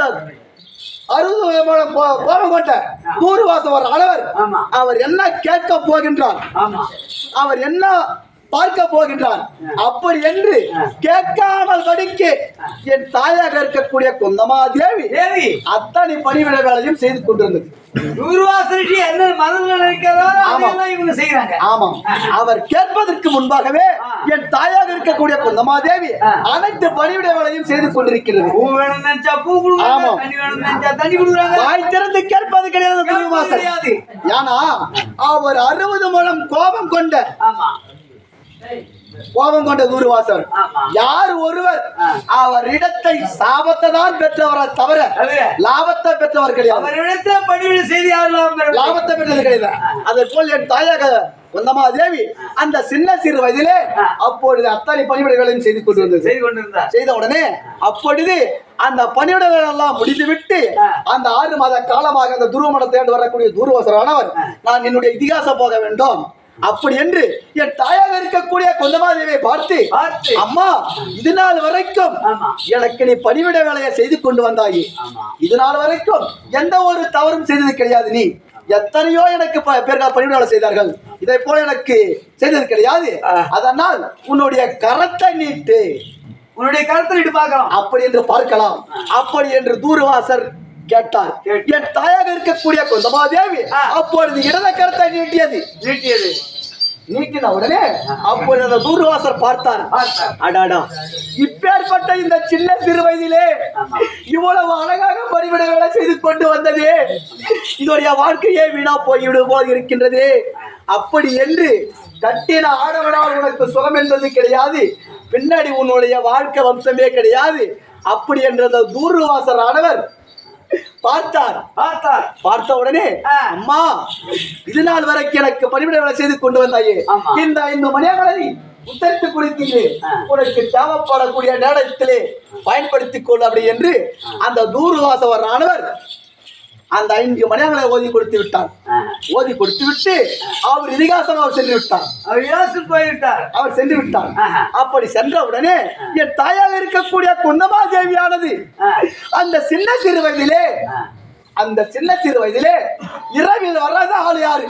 அந்த அறுபது முழம் கோ- கோபம் கொண்ட தூர்வாசம் ஒரு அளவர். அவர் என்ன கேட்க போகின்றார்? அவர் என்ன பார்க்க போகின்றார் அப்படி என்று கேட்காமல் படிக்கு என் தாயாக இருக்கக்கூடிய குந்தமா தேவி தேவி. அத்தனை பணிவிட வேலையும் செய்து கொண்டிருந்தது. அவர் கேட்பதற்கு முன்பாகவே என் தாயாக இருக்கக்கூடிய குந்தமா தேவி அனைத்து பணிவிட வேலையும் செய்து கொண்டிருக்கிறது. வாய் திறந்து கேட்பது கிடையாது. ஏன்னா அவர் அறுபது முழம் கோபம் கொண்ட கோபம் கொண்ட குருவாசர். யார் ஒருவர் ஆ. அவர் இடத்தை சாபத்தை தான் பெற்றவரை தவிர. லாபத்தை பெற்றவர் கிடையாது பணிவிட செய்து லாபத்தை பெற்றது கிடையாது அதை போல் என் தாயாக குந்தமா தேவி அந்த சின்ன சிறு வயதிலே. அப்பொழுது அத்தனை பணிவிடைகளையும் செய்து கொண்டு வந்தது செய்து கொண்டிருந்தார் செய்த உடனே அப்பொழுது அந்த பணியிடங்கள் எல்லாம் முடித்துவிட்டு ஆ. அந்த ஆறு மாத காலமாக அந்த துருவமடத்தை வரக்கூடிய தூர்வசரானவர் நான் என்னுடைய இதிகாசம் போக வேண்டும் அப்படி என்று என் தாயாக இருக்கக்கூடிய குந்தமாதேவியை பார்த்து. அம்மா இது நாள் வரைக்கும். எனக்கு நீ பணிவிட வேலையை செய்து கொண்டு வந்தாயே ஆமா. இது நாள் வரைக்கும் எந்த ஒரு தவறும் செய்தது கிடையாது நீ எத்தனையோ எனக்கு பேர்கள் பணிவிட செய்தார்கள் இதை போல எனக்கு செய்தது கிடையாது. அதனால் உன்னுடைய கரத்தை நீட்டு உன்னுடைய கருத்தை இட்டு பார்க்கலாம் அப்படி என்று பார்க்கலாம் அப்படி என்று தூர்வாசர் கேட்டார். என் தாயாக இருக்கக்கூடிய குந்தமாதேவி ஆ. அப்பொழுது இடத கருத்தை நீட்டியது. நீட்டியது. நீட்டின உடனே அப்பொழுது அந்த தூர்வாசர் பார்த்தார். அடாடா. இப்பேற்பட்ட இந்த சின்ன சிறு வயதிலே. இவ்வளவு அழகாக வேலை செய்து கொண்டு வந்ததே. இதோடைய வாழ்க்கையே வீணா போய்விடும் போல் இருக்கின்றது. அப்படி என்று கட்டின ஆடவனால் உனக்கு சுகம் என்பது கிடையாது. பின்னாடி உன்னுடைய வாழ்க்கை வம்சமே கிடையாது. அப்படி என்ற தூர்வாசர் ஆனவர் பார்த்தார். பார்த்தார். பார்த்த உடனே. அம்மா இது நாள் வரைக்கும் எனக்கு பணிவிட செய்து கொண்டு வந்தாயே. இந்த ஐந்து மணியாளரை உத்தரித்து கொடுத்தீர்கள் ஆ. உனக்கு தேவைப்படக்கூடிய நேரத்திலே பயன்படுத்திக் கொள் அப்படி என்று அந்த தூர்வாசவர் ஆனவர் அந்த ஐந்து மணியாளரை ஓதி கொடுத்து விட்டார். ஓதி கொடுத்து விட்டு அவர் இதிகாசம் அவர் சென்று விட்டார். அவர் இலாசு போய்விட்டார். அவர் சென்று விட்டார். அப்படி சென்ற உடனே என் தாயாக இருக்கக்கூடிய குந்தமா தேவியானது. அந்த சின்ன சிறு வயதிலே அந்த சின்ன சிறு வயதிலே இரவில் வராத ஆள் யாரு?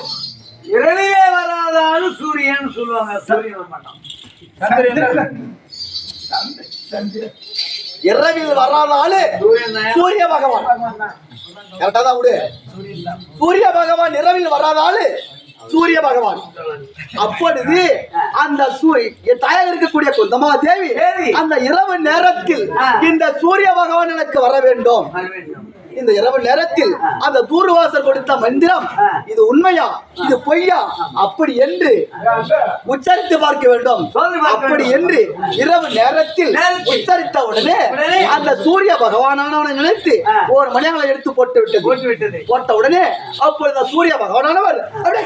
இரவிலே வராதாலும் சூரியன் சொல்லுவாங்க சூரியன் மாட்டான் இரவில் வராத ஆளு சூரிய பகவான். கரெக்டா தான் விடு சூரிய பகவான் இரவில் வராத ஆளு சூரிய பகவான் அப்பொழுது அந்த தாயாக இருக்கக்கூடிய குந்தமா தேவி. அந்த இரவு நேரத்தில். இந்த சூரிய பகவான் எனக்கு வர வேண்டும் இந்த இரவு நேரத்தில். அந்த தூர்வாசர் கொடுத்த மந்திரம். இது உண்மையா இது பொய்யா அப்படி என்று உச்சரித்து பார்க்க வேண்டும் அப்படி. என்று இரவு நேரத்தில். உச்சரித்த உடனே அந்த சூரிய பகவானானவனை நினைத்து. ஒரு மணியாளை எடுத்து போட்டு விட்டது போட்டு விட்டது போட்ட உடனே அப்பொழுது சூரிய பகவானானவர் அப்படியே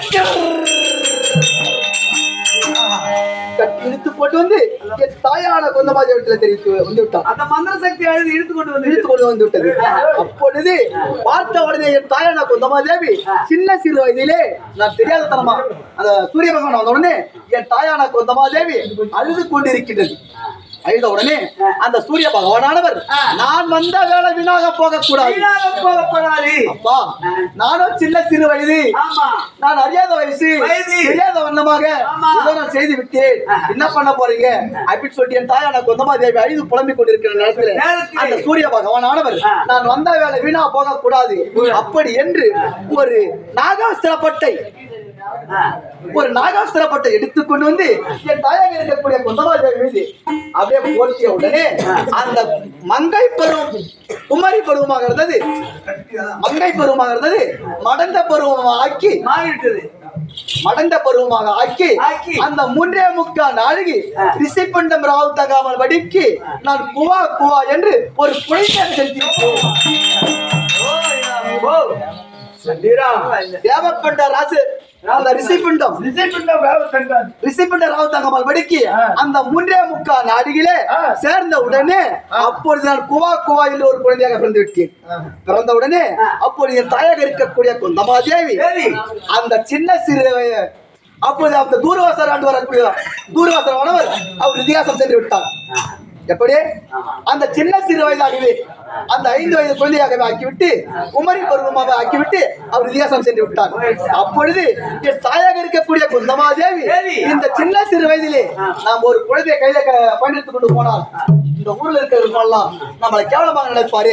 இழுத்து போட்டு வந்து என் தாயான கொந்தமாஜி இடத்துல தெரிவித்து வந்து விட்டார் அந்த மந்திர சக்தி அழுது இழுத்து கொண்டு வந்து இழுத்து கொண்டு வந்து விட்டது. அப்பொழுது பார்த்த உடனே என் தாயான குந்தமா தேவி சின்ன சிறு வயதிலே நான் தெரியாத தனமா அந்த சூரிய பகவான் வந்த உடனே என் தாயான குந்தமா தேவி அழுது கொண்டிருக்கின்றது. அழுத உடனே அந்த சூரிய பகவானானவர் நான் வந்த வேலை வீணாக போக கூடாது போகப்படாது அப்பா நானும் சின்ன சிறு வயது நான் அறியாத வயசு. தெரியாத வண்ணமாக நான் செய்து விட்டேன். என்ன பண்ண போறீங்க? அப்படின்னு சொல்லிட்டு என் தாயா நான் கொந்தமா தேவி அழுது புலம்பிக் கொண்டிருக்கிற நேரத்தில். அந்த சூரிய பகவானானவர் ஆ. நான் வந்த வேலை வீணா போக கூடாது அப்படி என்று ஒரு நாகாஸ்திரப்பட்டை ஆ. ஒரு நாகாஸ்திரப்பட்டை எடுத்துக்கொண்டு வந்து என் தாயாக இருக்கக்கூடிய கொந்தமா தேவி மீது அப்படியே போட்டிய உடனே அந்த மங்கை பருவம் குமரி பருவமாக இருந்தது. மங்கை பருவமாக இருந்தது. மடந்த பருவமாக ஆக்கி மாறிவிட்டது. மடந்த பருவமாக ஆக்கி. அந்த மூன்றே முக்கால் நாழிகை ரிஷிபண்டம் ராவ் தகாமல் வடிக்கு நான் குவா குவா என்று ஒரு குழைந்த செலுத்தி. தேவப்பண்ட ராசு வடிக்கு. அந்த மூன்றே முக்கால் நாழிகளே சேர்ந்த உடனே அப்பொழுது நான் குவா குவா என்று ஒரு குழந்தையாக பிறந்து விட்டேன். பிறந்த உடனே அப்பொழுது என் தாயாக இருக்கக்கூடிய குந்தமா தேவி. அந்த சின்ன சிறு அப்பொழுது அந்த தூர்வாசர் ஆண்டு வரக்கூடிய தூர்வாசர் அவர் இதிகாசம் சென்று விட்டார். எப்படி? அந்த சின்ன சிறு வயதாகவே அந்த ஐந்து வயது குழந்தையாகவே ஆக்கிவிட்டு குமரி பருவமாக ஆக்கிவிட்டு அவர் வித்தியாசம் சென்று விட்டார் அப்பொழுது என் தாயாக இருக்கக்கூடிய குந்தமாதேவி தேவி. இந்த சின்ன சிறு வயதிலே நாம் ஒரு குழந்தையை கையில க- பயன்படுத்திக் கொண்டு போனால் இந்த ஊர்ல இருக்கிறவர்களெல்லாம் நம்மளை கேவலமாக நினைப்பாரு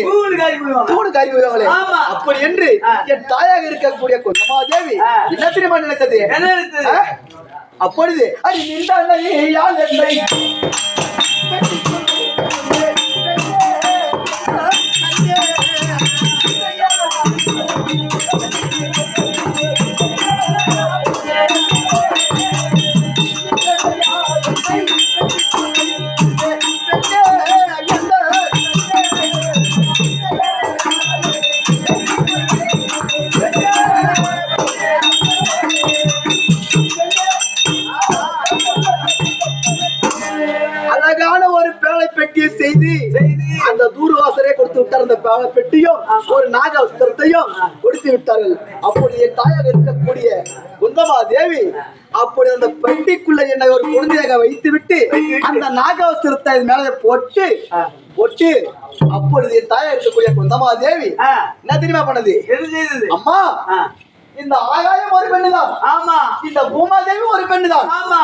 தூணு காரி விடுவாங்களே. அப்படி என்று. என் தாயாக இருக்கக்கூடிய குந்தமாதேவி. என்ன தெரியுமா நினைத்தது? அப்பொழுது அடி நின்றால் யாழ் செய்து அந்த தூர்வாசரே கொடுத்து விட்டார் அந்த பெட்டியும் ஒரு நாகவஸ்திரத்தையும் கொடுத்து விட்டார்கள். அப்படி என் தாயாக இருக்கக்கூடிய குந்தமா தேவி அப்படி அந்த பெட்டிக்குள்ள என்னை ஒரு குழந்தையாக வைத்து விட்டு அந்த நாகவஸ்திரத்தை மேலே போட்டு போட்டு அப்பொழுது என் தாயாக இருக்கக்கூடிய குந்தமா தேவி. என்ன தெரியுமா பண்ணது? எது செய்தது? அம்மா. இந்த ஆகாயம் ஒரு பெண்ணுதான். ஆமா. இந்த பூமாதேவி ஒரு பெண்ணுதான். ஆமா.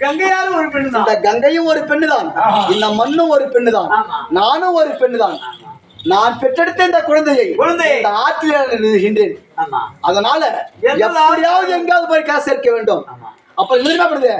கங்கையாரும் ஒரு பெண்ணு இந்த தான் கங்கையும் ஒரு பெண்ணுதான். இந்த மண்ணும் ஒரு பெண்ணுதான். ஆமா. நானும் ஒரு பெண்ணுதான். நான் பெற்றெடுத்த இந்த குழந்தையை குழந்தையை. இந்த ஆற்றில் நிறுகின்றேன் அதனால எப்படியாவது எங்காவது போய் காசு சேர்க்க வேண்டும். அப்ப என்ன பண்ணுது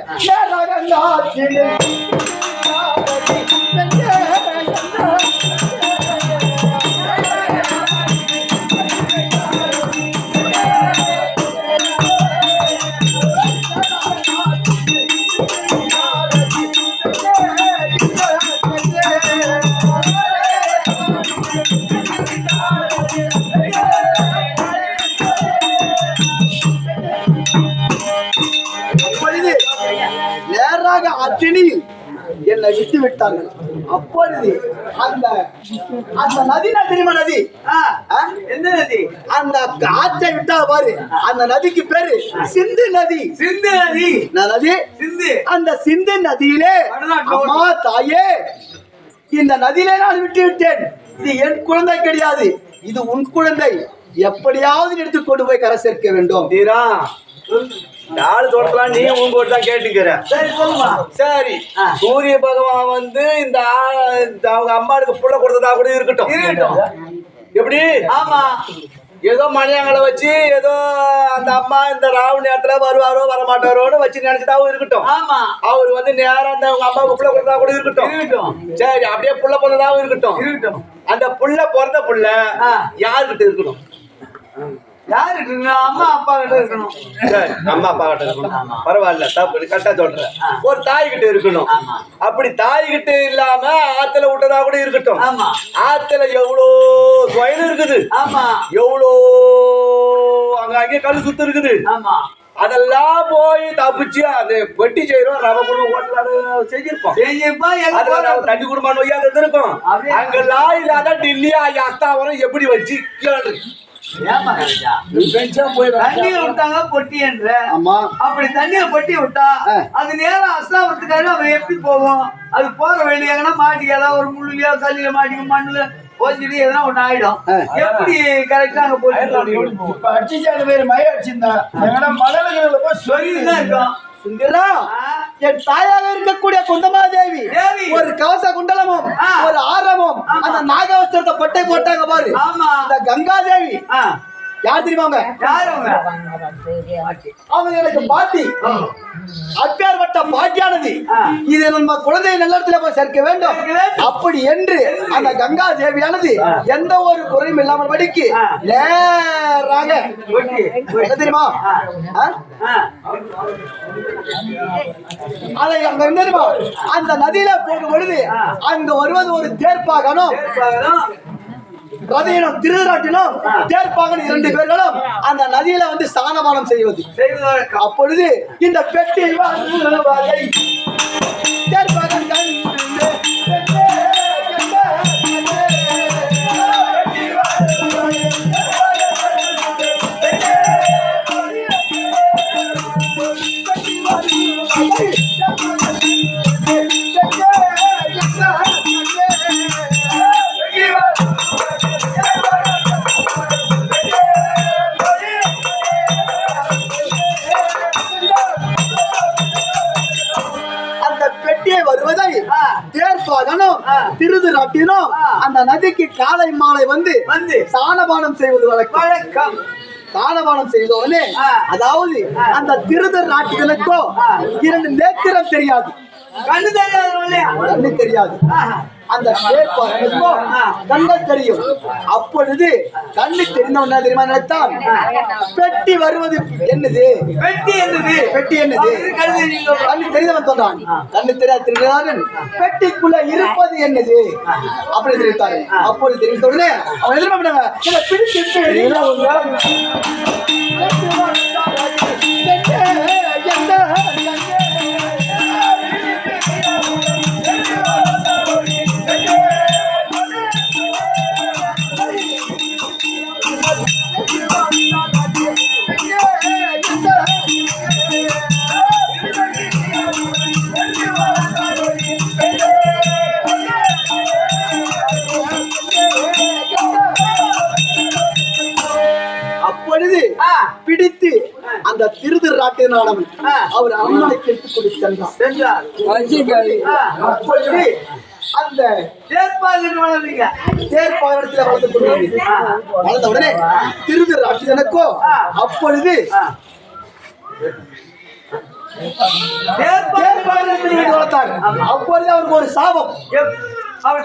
என்னை விட்டு விட்டார்கள் அப்பொழுது அந்த அந்த நதி நான் தெரியுமா நதி? எந்த நதி? அந்த ஆற்றை விட்டா பாரு. அந்த நதிக்கு பேரு சிந்து நதி. சிந்து நதி. நதி? சிந்து. அந்த சிந்து நதியிலே அம்மா தாயே இந்த நதியிலே நான் விட்டு விட்டேன் இது என் குழந்தை கிடையாது. இது உன் குழந்தை. எப்படியாவது எடுத்து கொண்டு போய் கரை சேர்க்க வேண்டும். நாலு தோட்டலாம் நீ உங்க போட்டு தான் கேட்டுக்கிற சரி சொல்லுமா. சரி ஆ. சூரிய பகவான் வந்து இந்த அவங்க அம்மாவுக்கு புள்ள கொடுத்ததா கூட இருக்கட்டும். இருக்கட்டும். எப்படி? ஆமா. ஏதோ மணியங்களை வச்சு ஏதோ அந்த அம்மா இந்த ராவு நேரத்துல வருவாரோ வரமாட்டாரோன்னு வச்சு நினைச்சதாவும் இருக்கட்டும். ஆமா. அவர் வந்து நேரா அந்த அவங்க அம்மாவுக்கு புள்ள கொடுத்ததா கூட இருக்கட்டும். இருக்கட்டும். சரி அப்படியே புள்ள பிறந்ததாவும் இருக்கட்டும். இருக்கட்டும். அந்த புள்ள பிறந்த புள்ள. யாருக்கிட்ட இருக்கணும்? யாரு அம்மா அப்பா கிட்ட இருக்கணும். அம்மா அப்பா கிட்ட இருக்கணும். பரவாயில்ல தப்பு கரெக்டா. ஒரு தாய் கிட்ட இருக்கணும். அப்படி தாய் கிட்ட இல்லாம ஆத்துல விட்டதா கூட இருக்கட்டும். ஆத்துல எவ்வளோ வயல் இருக்குது. எவ்வளோ அங்க அங்கே கல் சுத்து இருக்குது. ஆமா. அதெல்லாம் போய் தப்பிச்சு அந்த வெட்டி செய்யறோம் ரவ குடும்பம் ஓட்டலாடு செஞ்சிருப்போம்? நம்ம தண்ணி குடும்பம் நொய்யாத இருக்கும். அங்கெல்லாம் இல்லாத டில்லியா அஸ்தாவரம் எப்படி வச்சு தண்ணியில விட்டாங்க பொட்டி என்ற ஆமா அப்படி தண்ணியில பொட்டி விட்டா. அது நேரம் அஸ்தாபத்துக்காக அவன் எப்படி போவோம் அது போற வழி எங்கன்னா மாட்டிக்க ஏதாவது ஒரு முள்ளுலயோ கல்லுல மாட்டிக்க மண்ணுல போச்சுட்டு எதனா ஒண்ணு ஆயிடும். எப்படி கரெக்டா அங்க இப்ப அடிச்சாங்க வேற மழை அடிச்சிருந்தா எங்கன்னா மணலுகளில் போய் சொல்லிதான் இருக்கும் சுந்தரா. என் தாயாக இருக்கக்கூடிய குந்தமாதேவி தேவி. ஒரு கவச குண்டலமும். ஒரு ஆமா. அந்த நாகவஸ்திரத்தை பட்டை போட்டாங்க பாரு. ஆமா. அந்த கங்காதேவி. யார் தெரியுமா அவங்க? யாரு அவங்க? அவங்க எனக்கு பாட்டி. அப்பேற்பட்ட பாட்டியானது. ஆ. இது நம்ம குழந்தையை நல்ல போய் சேர்க்க வேண்டும். அப்படி என்று அந்த கங்கா தேவியானது எந்த ஒரு குறையும் இல்லாமல் படிக்கு. நேராக. தெரியுமா. அதை அங்க என்ன தெரியுமா? அந்த நதியில போகும் பொழுது. அங்க வருவது ஒரு தேர்ப்பாகனும். ரதையினும் திருநாட்டிலும் தேர்ப்பாகன் இரண்டு பேர்களும் அந்த நதியில வந்து ஸ்நானபானம் செய்வது. அப்பொழுது இந்த பெட்டி தேர்ப்பாகன் திருதுராட்டினம் அந்த நதிக்கு காலை மாலை வந்து வந்து சாணபானம் செய்வது வழக்கம். வழக்கம். தானபானம் செய்தோடனே. அதாவது அந்த திருதர் நாட்டுகளுக்கோ இரண்டு நேத்திரம் தெரியாது. கண்ணு தெரியாது கண்ணு தெரியாது. அந்த சேப்பானுக்கோ கண்ணு தெரியும். அப்பொழுது கண்ணு தெரிந்தவன் தெரியுமா நினைத்தான்? பெட்டி வருவது என்னது? வெட்டி என்னது? பெட்டி என்னது? கண்ணு தெரிந்தவன் சொன்னான் கண்ணு தெரியாது தெரிகிறார்கள் பெட்டிக்குள்ள இருப்பது என்னது? அப்படி தெரிவித்தாரு அப்பொழுது தெரிவித்த உடனே அவன் இதை பிடிச்சு பிடித்து அந்த திருதிராட்டினானவன் ஆ. அவர் அரண்மனைக்கு எடுத்துக் கொண்டு சென்றார். அப்பொழுது அந்த தேர் பாகனத்தில் வளர்ந்து கொண்டு வளர்ந்த உடனே திருதிராட்டினக்கோ அப்பொழுது அப்பொழுது அவருக்கு ஒரு சாபம். அவர்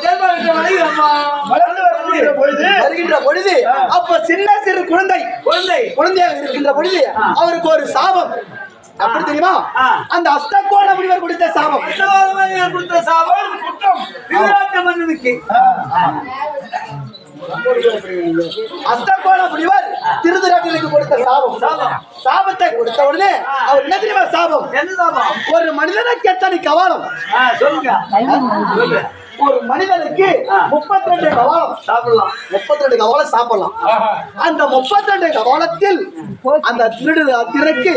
வருகின்ற பொழுது அப்ப சின்ன சிறு குழந்தை குழந்தை குழந்தையாக இருக்கின்ற பொழுது அவருக்கு ஒரு சாபம். அப்படி தெரியுமா. அந்த அஷ்டகோண முனிவர் கொடுத்த சாபம். கொடுத்த சாபம். குற்றம் விராட்ட மன்னனுக்கு. முனிவர் திருதராட்டிற்கு கொடுத்த சாபம். சாபம். சாபத்தை கொடுத்த உடனே அவர் என்ன தெரியுமா சாபம் என்ன சாபம் ஒரு மனிதனுக்கு எத்தனை கவாலம். சொல்லுங்க. ஒரு மனிதனுக்கு முப்பத்தி ரெண்டு கவாலம். சாப்பிடலாம். முப்பத்தி ரெண்டு கவாலம் சாப்பிடலாம். அந்த முப்பத்தி ரெண்டு கவாலத்தில் அந்த திருடு திரைக்கு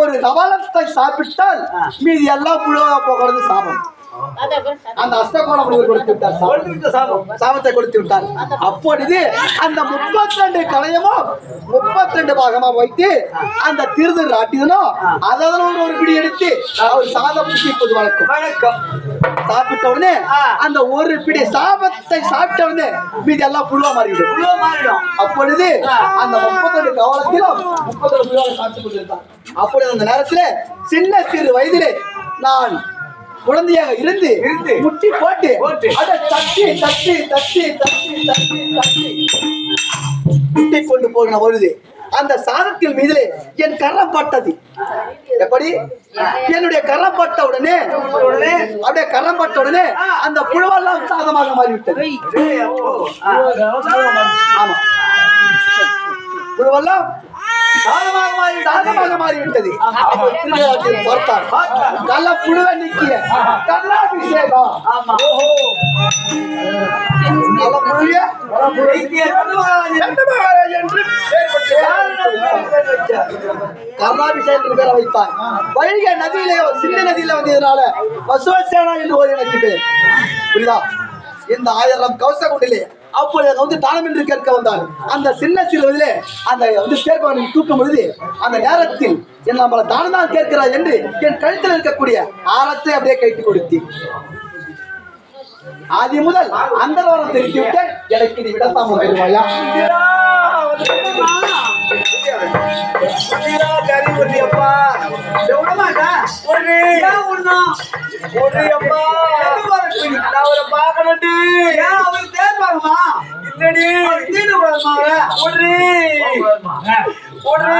ஒரு கவாலத்தை சாப்பிட்டால் மீதி எல்லாம் புழுவா போகிறது சாபம். அந்த முனிவர் கொடுத்து விட்டார் சாபம். கொடுத்துவிட்ட சாபம் சாபத்தை கொடுத்து விட்டார் அப்பொழுது அந்த முப்பத்தி ரெண்டு கலையமும் முப்பத்தி ரெண்டு பாகமா வைத்து அந்த திருதர் ஆட்டியதும் அதனோடு ஒரு பிடி எடுத்து அவர் சாதம் புசிப்பது வழக்கம் வணக்கம். சாப்பிட்ட உடனே. அந்த ஒரு பிடி சாபத்தை சாப்பிட்ட உடனே மீதி எல்லாம் புழுவா மாறிவிடும். உள்ள மாறிடும் அப்பொழுது. அந்த முப்பத்தி ரெண்டு கவலத்திலும் முப்பத்தி ரெண்டு புழுவாக சாப்பிட்டு கொண்டிருந்தான். அப்பொழுது அந்த நேரத்துல சின்ன சிறு வயதிலே நான் குழந்தையாக இருந்து இருந்து. முட்டி போட்டு. அதை தட்டி தட்டி தட்டி தட்டி தட்டி தட்டி முட்டி கொண்டு போகிற பொழுது அந்த சாதத்தில் மீது என் கரம் பட்டது எப்படி என்னுடைய கரம் பட்ட உடனே அப்படியே கரம் பட்ட உடனே அந்த புழுவெல்லாம் சாதமாக மாறிவிட்டது. ஆமா புழுவெல்லாம் சாதமாக மாறி சாதமாக மாறிவிட்டது பார்த்தார் கள்ள புழுவை நீக்கிய. கல்லாபிஷேகம். ஆமா. கள்ள புழுவிய. என்று பேரை வைத்தார். வைகை நதியிலே சின்ன நதியில வந்ததுனால பசுவசேனா என்று ஒரு எனக்கு பேர். புரியுதா? இந்த ஆயிரம் கவச கொண்டிலே அப்பொழுது வந்து தானம் என்று கேட்க வந்தார். அந்த சின்ன சிறுவதிலே அந்த வந்து சேர்ப்பவனை தூக்கும் பொழுது அந்த நேரத்தில் என் நம்மளை தானம் தான் கேட்கிறார் என்று என் கழுத்தில் இருக்கக்கூடிய ஆரத்தை அப்படியே கைட்டு கொடுத்தி ஆதி முதல் அந்த வாரம் தெரிவித்து விட்டேன் எனக்கு நீ விடத்தாம போடுமா ஒரு ஒரு